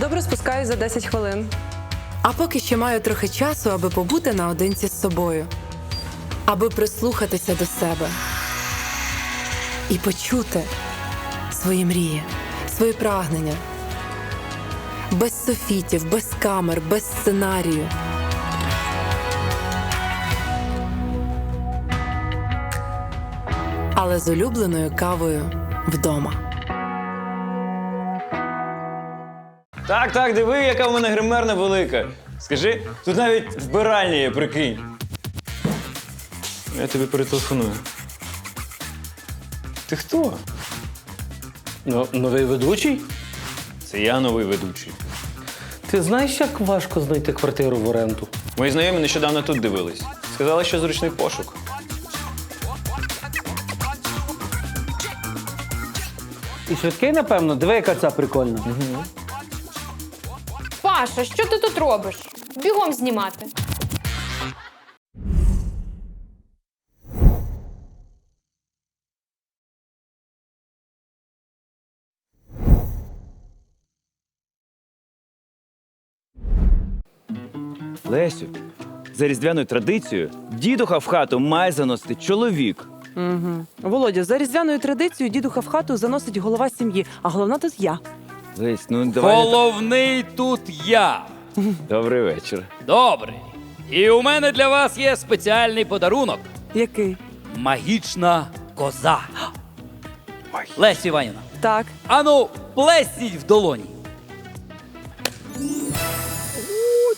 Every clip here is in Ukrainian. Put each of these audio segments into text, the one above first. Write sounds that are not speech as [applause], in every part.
Добре спускаюсь за 10 хвилин. А поки ще маю трохи часу, аби побути наодинці з собою, аби прислухатися до себе і почути свої мрії, свої прагнення. Без софітів, без камер, без сценарію. Але з улюбленою кавою вдома. Так, так, диви, яка в мене гримерна велика. Скажи, тут навіть вбиральня є, прикинь. Я тобі перетелефоную. Ти хто? Ну, новий ведучий? Це я новий ведучий. Ти знаєш, як важко знайти квартиру в оренду? Мої знайомі нещодавно тут дивились. Сказали, що зручний пошук. І швидкий, напевно, диви, яка ця прикольна. Паша, що ти тут робиш? Бігом знімати. Лесю, за різдвяною традицією, дідуха в хату має заносити чоловік. Володя, за різдвяною традицією дідуха в хату заносить голова сім'ї, а головна тут я. Лесь, ну давай. не Головний тут я. Добрий вечір. Добрий. І у мене для вас є спеціальний подарунок Який? магічна коза. Лесі Іванівна, Так. ану, плесніть в долоні.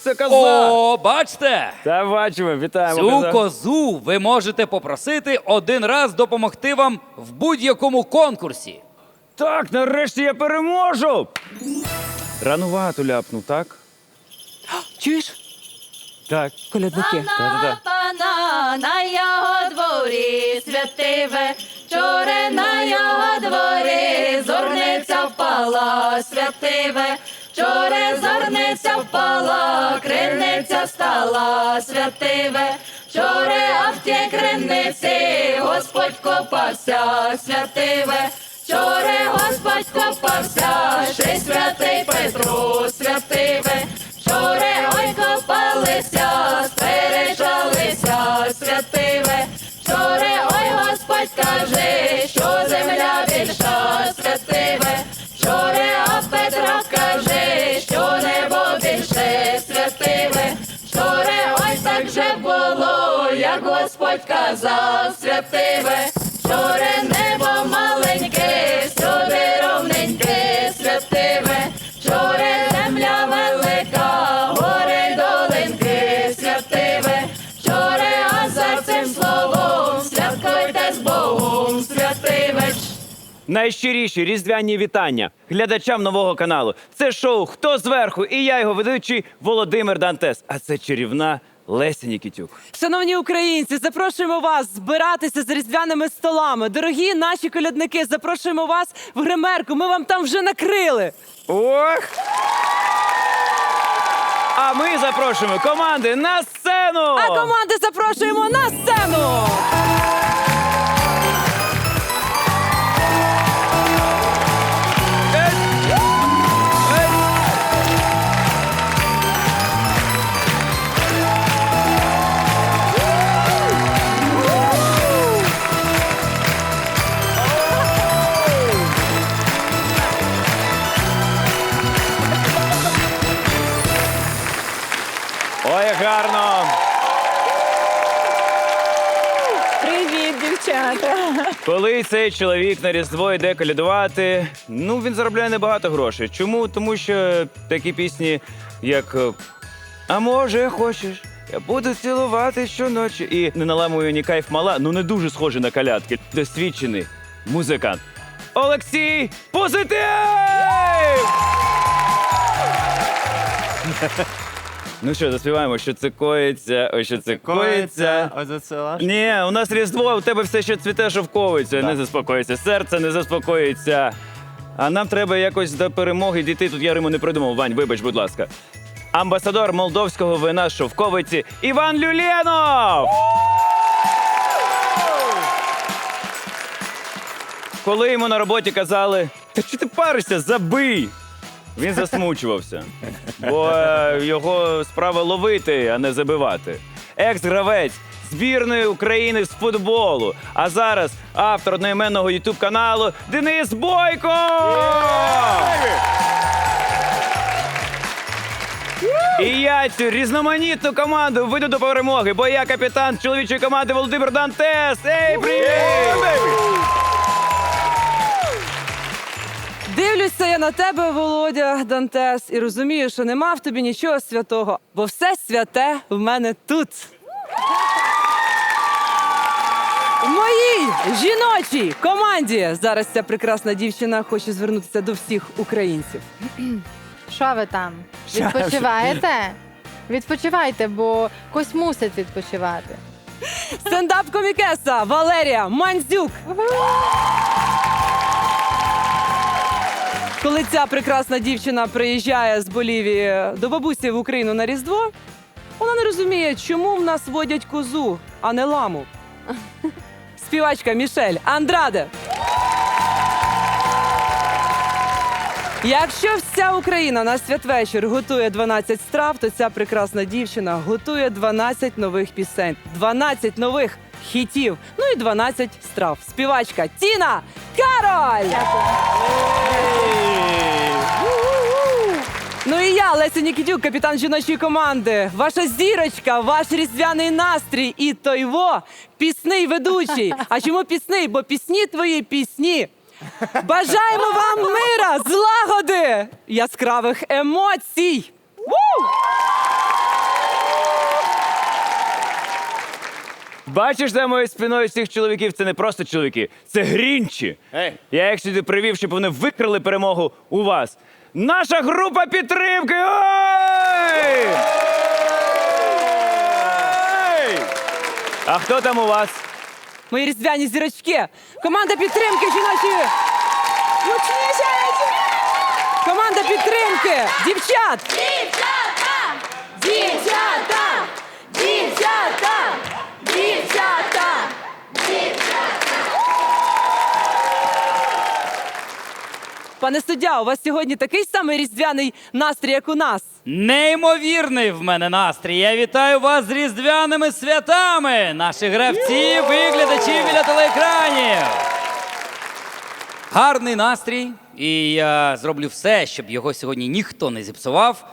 Це коза! О, бачите? Та бачимо, вітаємо. Цю коза. козу ви можете попросити один раз допомогти вам в будь-якому конкурсі. Так, нарешті я переможу! Ранувато ляпнув, так? Чуєш? Так. Колядники. Та-та-та. Пана на його дворі святиве, вчора на його дворі зорниця впала, святиве, вчора зорниця впала, криниця стала, святиве, вчора а в тій криниці Господь копався, святиве, вчора Господь копався, ще святий Петро, святиве, вчора ой копалися, сперечалися, святиве, вчора ой Господь каже, що земля більша, святиве, вчора а Петро каже, що небо більше, святиве, вчора ой так же було, як Господь казав, святиве, вчора небо маленьке, Найщиріші різдвяні вітання глядачам нового каналу. Це шоу Хто зверху? І я його ведучий Володимир Дантес. А це чарівна Леся Нікітюк. Шановні українці, запрошуємо вас збиратися з різдвяними столами. Дорогі наші колядники, запрошуємо вас в гримерку. Ми вам там вже накрили. Ох! А ми запрошуємо команди на сцену! А команди запрошуємо на сцену. Гарно! Привіт, дівчата. Коли цей чоловік на Різдво йде колядувати, ну він заробляє небагато грошей. Чому? Тому що такі пісні, як е, А може, хочеш? Я буду цілувати щоночі. І не наламую ні кайф мала, ну не дуже схожі на колядки. Досвідчений музикант. Олексій Позитив! [laughs] Ну що, заспіваємо, що це коїться, ой, що це коїться. Оце це ваш? Ні, у нас Різдво, у тебе все ще цвіте, шовковується, не заспокоїться. Серце не заспокоїться. А нам треба якось до перемоги дійти. Тут я Риму не придумав. Вань, вибач, будь ласка. Амбасадор молдовського вина з шовковиці Іван Люленов! Коли йому на роботі казали, та чи ти паришся, забий! Він засмучувався, бо е, його справа ловити, а не забивати. Екс-гравець збірної України з футболу. А зараз автор одноіменного ютуб каналу Денис Бойко! І я цю різноманітну команду веду до перемоги, бо я капітан чоловічої команди Володимир Дантес. Ей, привіт! Дивлюся я на тебе, Володя Дантес, і розумію, що нема в тобі нічого святого, бо все святе в мене тут. В моїй жіночій команді зараз ця прекрасна дівчина хоче звернутися до всіх українців. Що ви там? Відпочиваєте? Відпочивайте, бо хтось мусить відпочивати. Стендап-комікеса Валерія Мандзюк. Коли ця прекрасна дівчина приїжджає з Болівії до бабусі в Україну на Різдво, вона не розуміє, чому в нас водять козу, а не ламу. [laughs] Співачка Мішель Андраде. Якщо вся Україна на святвечір готує 12 страв, то ця прекрасна дівчина готує 12 нових пісень, 12 нових хітів, ну і 12 страв. Співачка Тіна Кароль! Ну і я, Леся Нікітюк, капітан жіночої команди. Ваша зірочка, ваш різдвяний настрій і тойво пісний ведучий. А чому пісний? Бо пісні твої пісні. Бажаємо вам мира, злагоди, яскравих емоцій. Ву! Бачиш за моєю спиною цих чоловіків, це не просто чоловіки, це грінчі. Я їх сюди привів, щоб вони викрали перемогу у вас. Наша група підтримки! Ой! Ой! А хто там у вас? Мої різдвяні зірочки. Команда підтримки жіночої. Гучніше! Команда підтримки! Дівчат! Дівчата! Дівчата! Пане суддя, у вас сьогодні такий самий різдвяний настрій, як у нас. Неймовірний в мене настрій. Я вітаю вас з різдвяними святами, наші гравці, виглядачі біля телеекранів. Гарний настрій, і я зроблю все, щоб його сьогодні ніхто не зіпсував.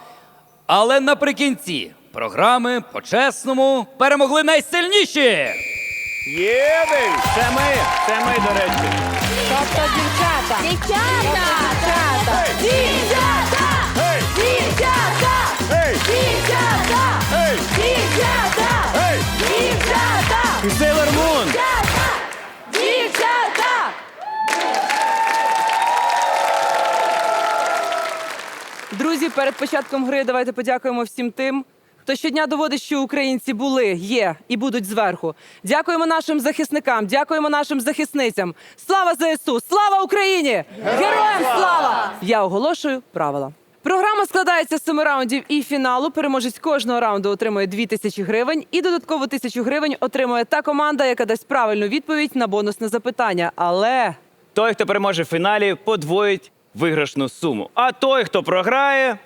Але наприкінці програми по-чесному перемогли найсильніші. Єбель! Це ми! Це ми, до речі. Тобто дівчата. Дівчата! Дівчата. Дівчата! Дівчата! Дівчата! Дівчата! Дівчата! І Сейлор Мун! Дівчата! Дівчата! Друзі, перед початком гри давайте подякуємо всім тим, хто щодня доводить, що українці були, є і будуть зверху. Дякуємо нашим захисникам, дякуємо нашим захисницям. Слава ЗСУ! Слава Україні! Героям слава! Я оголошую правила. Програма складається з семи раундів і фіналу. Переможець кожного раунду отримує дві тисячі гривень, і додатково тисячу гривень отримує та команда, яка дасть правильну відповідь на бонусне запитання. Але Той, хто переможе в фіналі, подвоїть виграшну суму. А той, хто програє,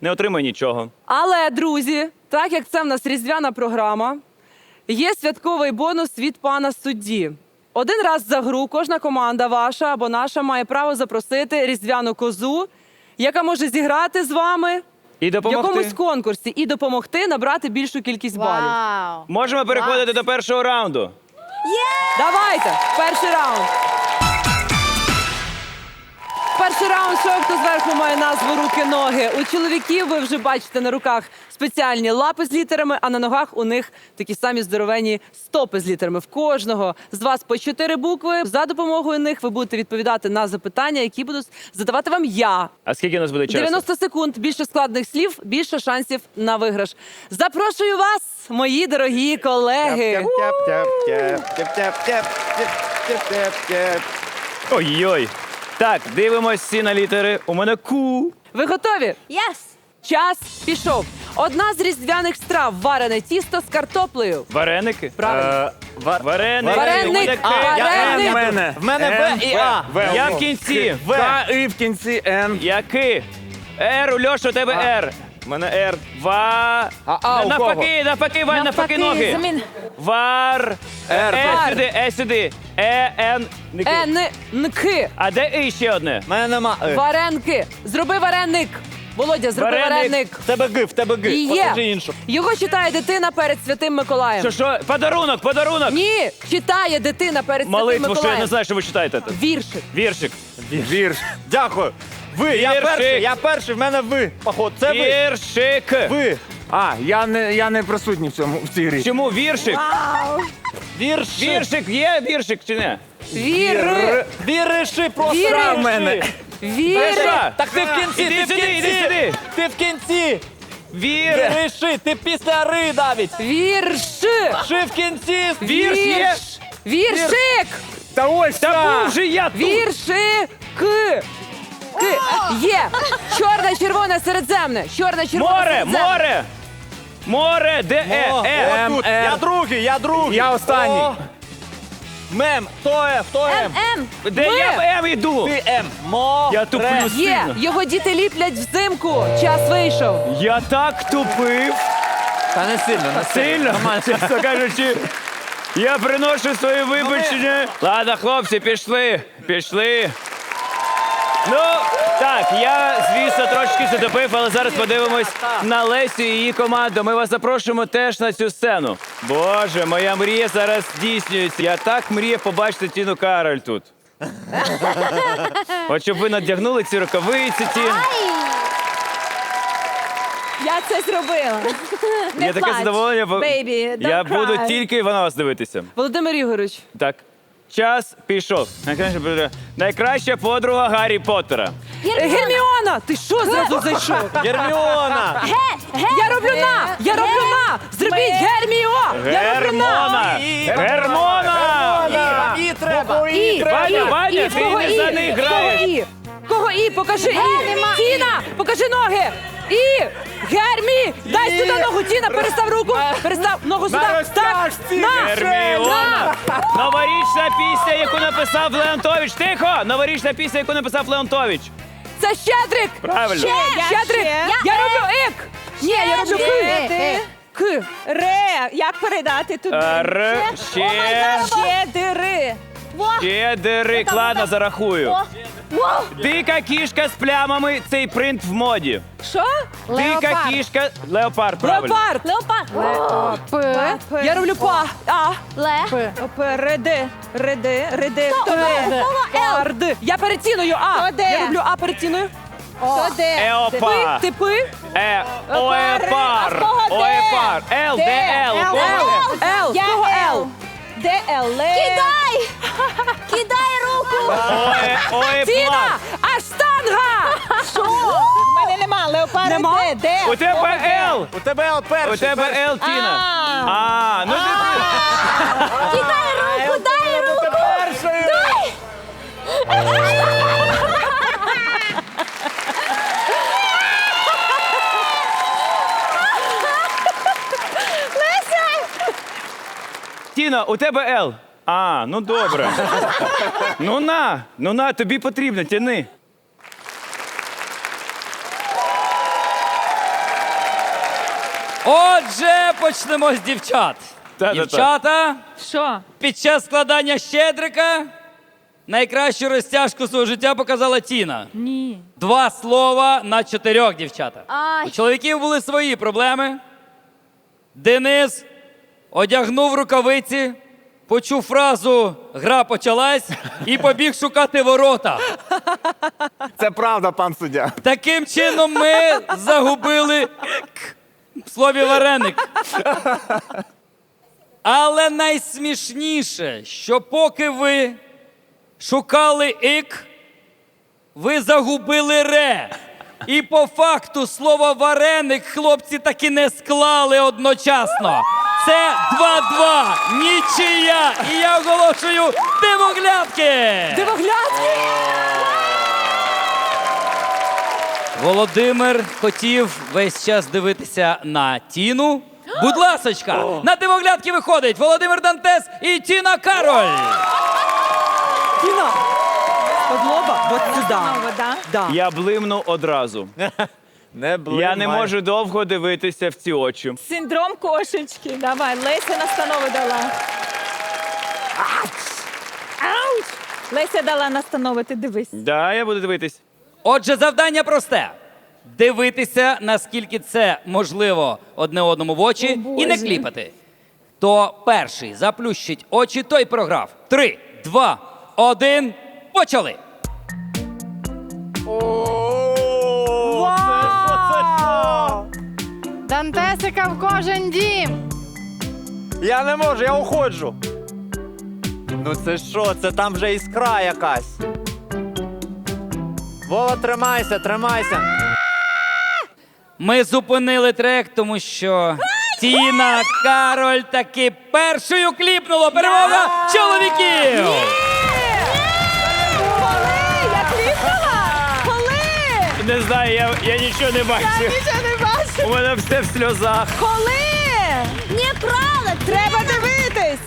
не отримає нічого. Але, друзі, так як це в нас різдвяна програма, є святковий бонус від пана судді. Один раз за гру кожна команда ваша або наша має право запросити різдвяну козу, яка може зіграти з вами І в допомогти. якомусь конкурсі і допомогти набрати більшу кількість балів. Вау. Можемо переходити до першого раунду. Давайте, перший раунд. Перший раунд шоу хто зверху має назву руки ноги. У чоловіків ви вже бачите на руках спеціальні лапи з літерами, а на ногах у них такі самі здоровенні стопи з літерами. В кожного з вас по чотири букви. За допомогою них ви будете відповідати на запитання, які буду задавати вам я. А скільки у нас буде часу? 90 секунд, більше складних слів, більше шансів на виграш. Запрошую вас, мої дорогі колеги. Ой-ой. Так, дивимось всі на літери. У мене ку. Ви готові? Yes! Час пішов. Одна з різдвяних страв варене тісто з картоплею. Вареники. Правильно. Вареники. Вареник. Мене Вареник. Я- мене. В мене Б і А. Я в кінці. В. К і в кінці Н. Яки. Р, у Льоша, у тебе Р. У мене Р. Ва. А, а, у навпаки, навпаки, Вань, навпаки ноги. замін. Вар. Р. Е сюди, е сюди. Е, Н. Ники. Н, нки. А де І ще одне? У мене нема Е. Варенки. Зроби вареник. Володя, зроби Вареник. вареник. В тебе Г, в тебе Г. І є. Покажи іншу. Його читає дитина перед святим Миколаєм. Що, що? Подарунок, подарунок. Ні, читає дитина перед святим Молитву, що я Миколаєм. не знаю, що ви читаєте. Віршик. Віршик. Вірш. Дякую. Ви, я перший, я перший, в мене ви. Поход, це ви. Віршик. Ви. А, я не, я не присутній в цьому в цій грі. Чому віршик? Віршик. Віршик є віршик чи не? Віри. Віриши просто. Віри. Мене. Віри. Так ти в кінці, Іди ти в сюди, кінці. іди сюди. Ти в кінці. Вір. Віриши, ти після ри навіть. Вірши. Ши в кінці. Вірш є. Віршик. Та ось Та був же я тут. Віршик. К. Є. Чорне, червоне, середземне. Чорне, червоне, Море, середземне. море. Море, де е, О, е. отут. М, Я Р. другий, я другий. Я останній. О. Мем, хто Е, хто М? М. Де я в М йду? Ти М. Мо. Я туплю ре. Є. сильно. Його діти ліплять взимку. Час вийшов. Я так тупив. Та не сильно, не Сильно, чесно кажучи. Я приношу свої вибачення. Ладно, хлопці, пішли. Пішли. Ну, так, я, звісно, трошки затопив, але зараз подивимось на Лесю і її команду. Ми вас запрошуємо теж на цю сцену. Боже, моя мрія зараз здійснюється. Я так мріяв побачити Тіну Кароль тут. От щоб ви надягнули ці рукавиці, Тін. Я це зробила. Не Я таке плач, задоволення, бо baby, don't я буду cry. тільки на вас дивитися. Володимир Ігорович. Так. Час пішов. Найкраща подруга, найкраща подруга Гаррі Поттера. Герміона! Ти що зразу зайшов? Герміона. Я роблю на! Я роблю на! Зробіть Герміо! Я роблю на! Гермона! Гермона! І треба. І! Ваня, Ваня, ти Кого не за них граєш. Кого І? Покажи І! Тіна! Покажи ноги! І! Гермі! Дай сюди ногу, Тіна! Перестав руку! Перестав ногу сюди! На! Герміона! Новорічна пісня, яку написав Леонтович. Тихо! Новорічна пісня, яку написав Леонтович. Це Щедрик! Правильно. Щедрик! Я роблю ік! Ні, я роблю ки! К! Ре, як передати туди? Р, ще, Ще дири. ще. Ладно, зарахую. Дика кішка з плямами, цей принт в моді. Що? Дика кішка, леопард, правильно. Леопард! Леопард. П. Я роблю па! А! Ле. П. П. Реди. Реди. Реди. Хто Ре. Пард! Я перед ціною А! Хто де? Я роблю А перед ціною. Хто де? Еопа. Пи? Е, А оепар. кого де? Оепар. Л, Де? де Л? Л. Л. Л! Кого Л. Л? Де Л? Кидай! Кидай руку! Оеплат. Тіна! Аштанга! Що? В мене нема. Леопард Нема? де? Де? У тебе Л. У тебе Л перший. У тебе Л, Тіна. А. Ну ти... Кидай руку, дай руку! перший. Тіна, у тебе Л. А, ну добре. Ну на, ну на, тобі потрібно, тяни. Отже, почнемо з дівчат. Та-та-та. Дівчата, Що? під час складання щедрика найкращу розтяжку свого життя показала Тіна. Ні. Два слова на чотирьох дівчата. Ай. У чоловіків були свої проблеми. Денис одягнув рукавиці, почув фразу Гра почалась і побіг шукати ворота. Це правда, пан суддя. Таким чином ми загубили «к» в слові вареник. Але найсмішніше, що поки ви шукали ік, ви загубили ре. І по факту слово вареник хлопці таки не склали одночасно. Це 2-2, нічия. І я оголошую дивоглядки. Дивоглядки! Володимир хотів весь час дивитися на Тіну. Будь ласочка, на дивоглядки виходить Володимир Дантес і Тіна Кароль. Тіна! Подлоба! От сюди. да? Да. Я блимну одразу. [laughs] Не блимай. Я не можу довго дивитися в ці очі. Синдром кошечки. Давай, Леся настанови дала. Ауч! Леся дала настанови, ти дивись. Да, я буду дивитись. Отже, завдання просте: дивитися, наскільки це можливо одне одному в очі, і не кліпати. То перший заплющить очі, той програв. Три, два, один, почали! Дантесика в кожен дім. Я не можу, я уходжу. Ну це що? Це там вже іскра якась. Вова, тримайся, тримайся. Ми зупинили трек, тому що Тіна Кароль таки першою кліпнула. Перемога чоловіків! Не знаю, я, я нічого не бачу. Нічого не бачу. У мене все в сльозах. Коли? Не крала, Треба дивитись.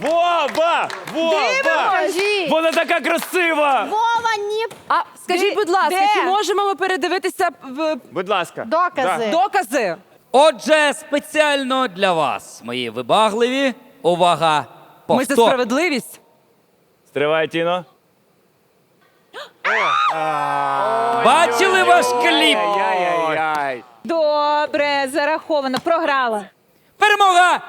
Вова! Вова! Покажіть. Вона така красива! Вова, не... А скажіть, Де? будь ласка, Де? чи можемо ми передивитися в Будь ласка. Докази. докази? Отже, спеціально для вас, мої вибагливі. Увага! Ми за Повтор. справедливість. Стривай, Тіно. Бачили ваш кліп? Ай-яй-яй. Добре, зараховано. Програла. Перемога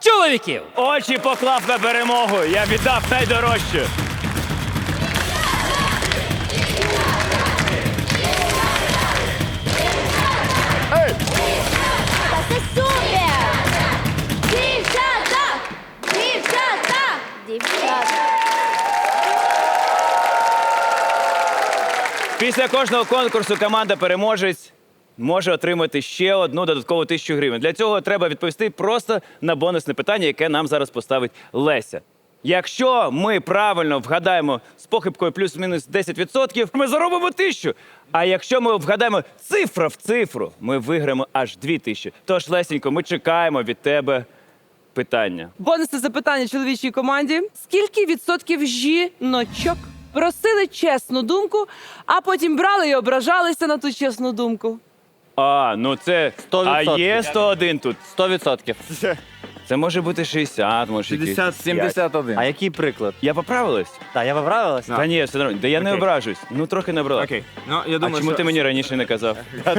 чоловіків! Очі поклав на перемогу. Я віддав найдорожче. Та це супер! Дівчата! Дівчата! Дівчата! Після кожного конкурсу команда переможець може отримати ще одну додаткову тисячу гривень. Для цього треба відповісти просто на бонусне питання, яке нам зараз поставить Леся. Якщо ми правильно вгадаємо з похибкою плюс-мінус 10%, ми заробимо тисячу. А якщо ми вгадаємо цифра в цифру, ми виграємо аж дві тисячі. Тож, Лесенько, ми чекаємо від тебе питання. Бонусне запитання чоловічій команді. Скільки відсотків жіночок просили чесну думку, а потім брали і ображалися на ту чесну думку? А, ну це. А 100%. є 101 тут. 100%. Це може бути 60, може якийсь 50, 71. А який приклад? Я поправилась? Та я поправилась? Та ні, все нормально. Да я не Окей. ображусь. Ну трохи не обрала. Окей. Ну, я А думаю, чому що ти мені раніше не казав? [laughs]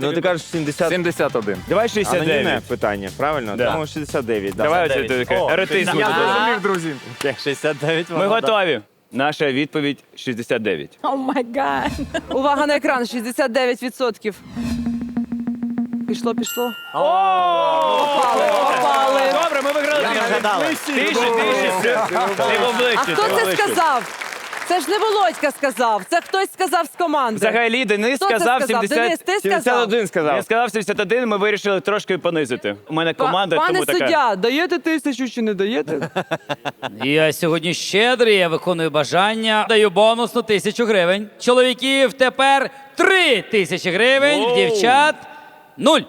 Ну ти кажеш 70. 71. Давай Анонімне питання, правильно? Да. Тому 69. да. Давай оце 69. таке О, еретизм. Я буде. зрозумів, друзі. 69 Ми воно, да. готові. Наша відповідь 69. О май гад. Увага на екран, 69%. Пішло, пішло. Опали, опали. Добре, ми виграли. Я нагадала. Тише, тише. Ти в обличчя, А ти хто це обличчя. сказав? Це ж не Володька сказав, це хтось сказав з команди. Взагалі, Денис Хто це сказав сказав? 70... Денис, ти сказав? 71 сказав. Я сказав 71, ми вирішили трошки понизити. У мене команда, Пане тому така. суддя, даєте тисячу чи не даєте? [laughs] Я сьогодні щедрий, я виконую бажання. Даю бонусну тисячу гривень. Чоловіків тепер три тисячі гривень, Воу. дівчат нуль.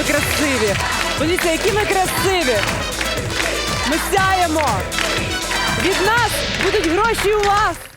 Ми красиві. Подивіться, які ми красиві. Ми сяємо. Від нас будуть гроші у вас.